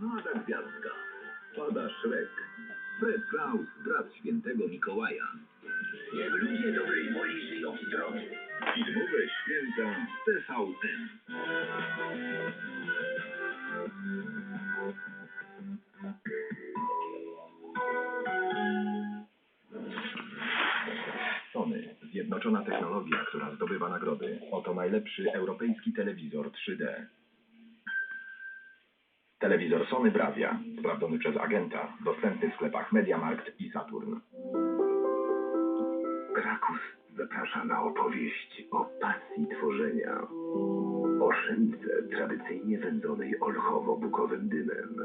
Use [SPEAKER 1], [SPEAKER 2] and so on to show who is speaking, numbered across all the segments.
[SPEAKER 1] Młoda gwiazdka. Pada Szrek. Fred Klaus, brat świętego Mikołaja. Niech ludzie dobrej woli żyją zdrowie. Filmowe święta w TVN.
[SPEAKER 2] Sony. Zjednoczona technologia, która zdobywa nagrody. Oto najlepszy europejski telewizor 3D. Telewizor Sony Bravia. Sprawdzony przez agenta. Dostępny w sklepach Mediamarkt i Saturn.
[SPEAKER 1] Krakus zaprasza na opowieść o pasji tworzenia. O szynce tradycyjnie wędzonej olchowo-bukowym dymem.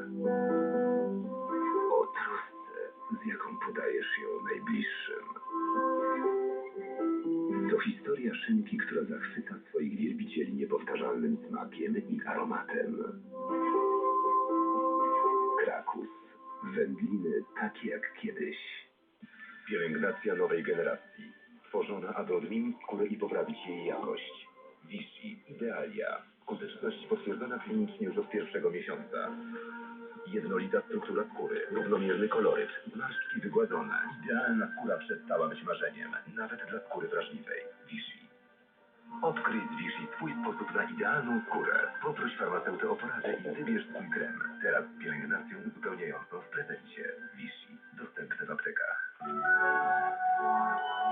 [SPEAKER 1] O trosce, z jaką podajesz ją najbliższym. To historia szynki, która zachwyca swoich wielbicieli niepowtarzalnym smakiem i aromatem. Wędliny takie jak kiedyś. Pielęgnacja nowej generacji. Tworzona, aby odmienić skórę i poprawić jej jakość. Vichy Idealia. Skuteczność potwierdzona klinicznie już od pierwszego miesiąca. Jednolita struktura skóry, równomierny koloryt, zmarszczki wygładzone. Idealna skóra przestała być marzeniem, nawet dla skóry wrażliwej. Vichy. Odkryj z Vichy swój sposób na idealną skórę. Poproś farmaceutę o poradę wybierz swój krem. Teraz z pielęgnacją uzupełniającą w prezencie. Vichy. Dostępne w aptekach.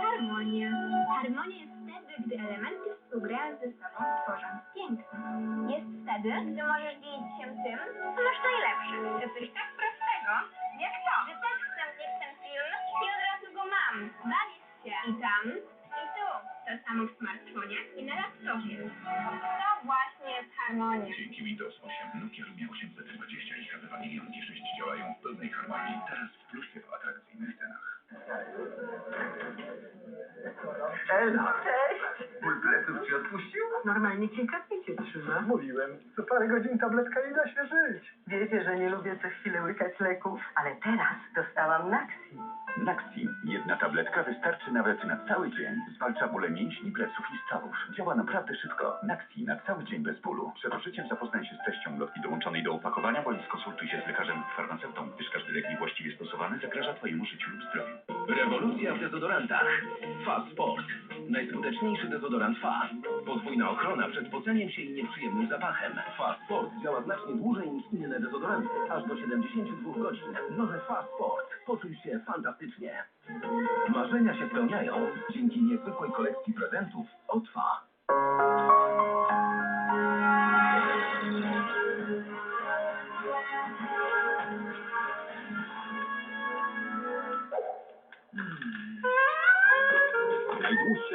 [SPEAKER 3] Harmonia. Harmonia jest wtedy, gdy elementy współgrają ze sobą, tworząc piękno. Jest wtedy, gdy możesz dzielić się tym, co masz najlepsze. To coś tak prostego, jak to, że też chcę mieć ten film i od razu go mam. Bawisz się. I tam, i tu. To samo w smartfonie i na laptopie. To właśnie jest harmonia.
[SPEAKER 1] Dzięki Windows 8 Nokia Lumia 820 i HTC Pavilion G6 działają w pełnej harmonii. Teraz w plusie w atrakcyjnych cenach.
[SPEAKER 4] Ela, cześć!
[SPEAKER 1] Ból pleców cię odpuścił?
[SPEAKER 4] Normalnie kilka dni cię trzyma.
[SPEAKER 5] Mówiłem, co parę godzin tabletka nie da się żyć.
[SPEAKER 4] Wiecie, że nie lubię co chwilę łykać leków, ale teraz dostałam Naxi.
[SPEAKER 6] Naxi. Jedna tabletka wystarczy nawet na cały dzień. Zwalcza bóle mięśni, pleców i stawów. Działa naprawdę szybko. Naxi na cały dzień bez bólu. Przed użyciem zapoznaj się z treścią ulotki dołączonej do opakowania bądź skonsultuj się z lekarzem lub farmaceutą, gdyż każdy lek niewłaściwie stosowany zagraża Twojemu życiu lub zdrowiu.
[SPEAKER 7] Rewolucja w dezodorantach. Fa Sport. Najskuteczniejszy dezodorant Fa. Podwójna ochrona przed poceniem się i nieprzyjemnym zapachem. Fa Sport działa znacznie dłużej niż inne dezodoranty. Aż do 72 godzin. Nowe Fa Sport. Poczuj się fantastycznie. Marzenia się spełniają dzięki niezwykłej kolekcji prezentów od Fa.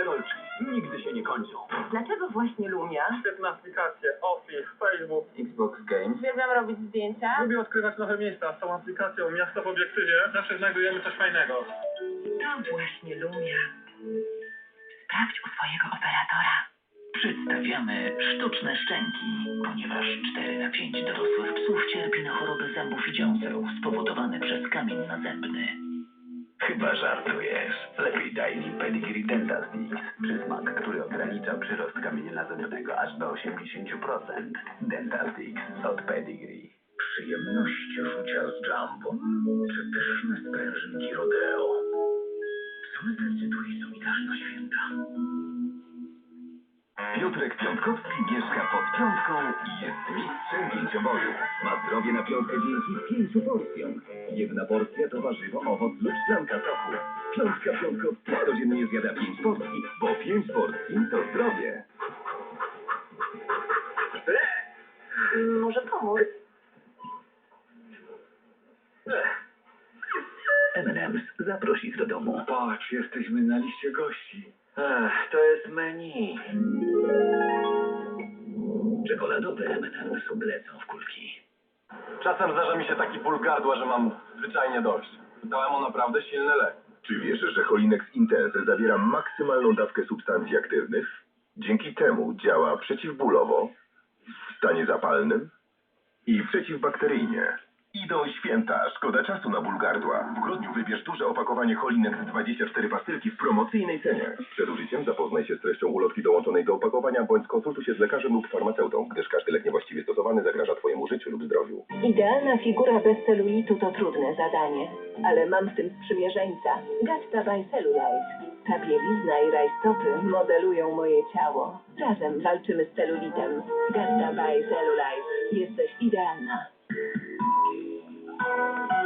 [SPEAKER 2] Rolki. Nigdy się nie kończą.
[SPEAKER 4] Dlaczego właśnie Lumia?
[SPEAKER 5] Świetne aplikacje, Office, Facebook.
[SPEAKER 2] Xbox Games.
[SPEAKER 3] Uwielbiam robić zdjęcia.
[SPEAKER 5] Lubię odkrywać nowe miejsca. Z tą aplikacją Miasto w obiektywie zawsze znajdujemy coś fajnego.
[SPEAKER 4] To właśnie Lumia. Sprawdź u swojego operatora.
[SPEAKER 8] Przedstawiamy sztuczne szczęki, ponieważ 4 na 5 dorosłych psów cierpi na choroby zębów i dziąseł spowodowane przez kamień nazębny.
[SPEAKER 1] Chyba żartujesz. Lepiej daj mi Pedigree Dental Sticks. Przysmak, który ogranicza przyrost kamienia nazębnego aż do 80%. Dental Sticks od Pedigree. Przyjemność rzucia z Jumbo? Czy pyszne sprężynki Rodeo? Mi też na święta?
[SPEAKER 2] Piotrek Piątkowski mieszka pod piątką i jest mistrzem pięcioboju. Ma zdrowie na piątkę dzięki pięciu porcjom. Jedna porcja to warzywo, owoc lub szklanka soku. Piątka Piątkowski codziennie zjada pięć porcji, bo pięć porcji to zdrowie.
[SPEAKER 4] Może pomóc?
[SPEAKER 1] M&M's zaproś ich do domu.
[SPEAKER 5] Patrz, jesteśmy na liście gości.
[SPEAKER 1] Ech, to jest menu. Czekoladowe M&M's lecą w kulki.
[SPEAKER 5] Czasem zdarza mi się taki ból gardła, że mam zwyczajnie dość. Dałem mu naprawdę silny lek.
[SPEAKER 2] Czy wiesz, że Holinex Intense zawiera maksymalną dawkę substancji aktywnych? Dzięki temu działa przeciwbólowo, w stanie zapalnym i przeciwbakteryjnie. Idą święta, szkoda czasu na ból gardła. W grudniu wybierz duże opakowanie Holinek 24 pastylki w promocyjnej cenie. Przed użyciem zapoznaj się z treścią ulotki dołączonej do opakowania bądź skonsultuj się z lekarzem lub farmaceutą, gdyż każdy lek niewłaściwie stosowany zagraża Twojemu życiu lub zdrowiu.
[SPEAKER 9] Idealna figura bez celulitu to trudne zadanie, ale mam w tym sprzymierzeńca. Gatta by Cellulite. Ta bielizna i rajstopy modelują moje ciało. Razem walczymy z celulitem. Gatta by Cellulite. Jesteś idealna. Thank you.